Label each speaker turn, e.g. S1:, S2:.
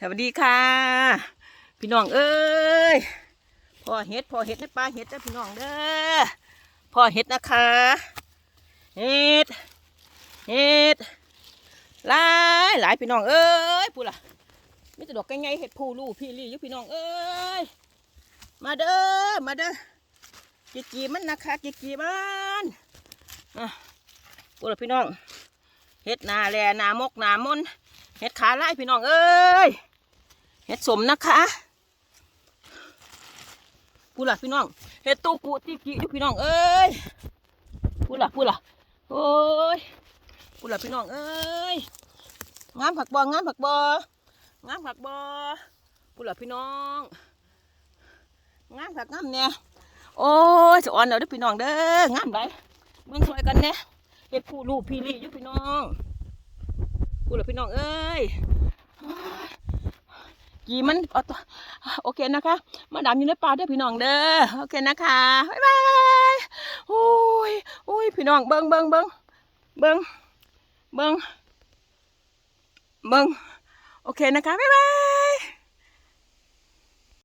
S1: สวัสดีค่ะ พี่น้องเอ้ยพ่อเห็ดพ่อเห็ดในป่าเห็ดจ้ะพี่น้องเด้อพ่อเห็ดนะคะเห็ดเห็ดหลายหลายพี่น้องเอ้ยพูดล่ะไมีแต่ดอกไงเห็ดผู้ลูกพี่ลี่ยู่พี่น้องเอ้ยมาเด้อมาเด้อจีจีมันนะคะจีจีมันอะพูดล่ะพี่น้องเห็ดนาแลนามกนามน เห็ดขาไล่พี่น้องเอ้ยเห็ดสมนะคะพูดล่ะพี่น้องเห็ดตูปูตีกีอยู่พี่น้องเอ้ยพูดล่ะพูดล่ะโอ้ยพูดล่ะพี่น้องเอ้ยงามผักบองามผักบองามผักบอพูดล่ะพี่น้องงามผักงามเนี่ยโอ้ยสะอ่อนเอาด้อพี่น้องเด้องามไรเมืองสวยกันเนี่ยเห็ดผู้ลูกพี่ลี่ยู่พี่น้อง กูเหรอพี่น้องเอ้ยกี่มันเอาตัวโอเคนะคะ มาดามอยู่ในป่าเด้อพี่น้องเด้อโอเคนะคะบ๊ายบายโอ้ยโอ้ยพี่น้องเบิ้งเบิ้งเบิ้งเบิ้งเบิ้งเบิ้งโอเคนะคะบ๊ายบาย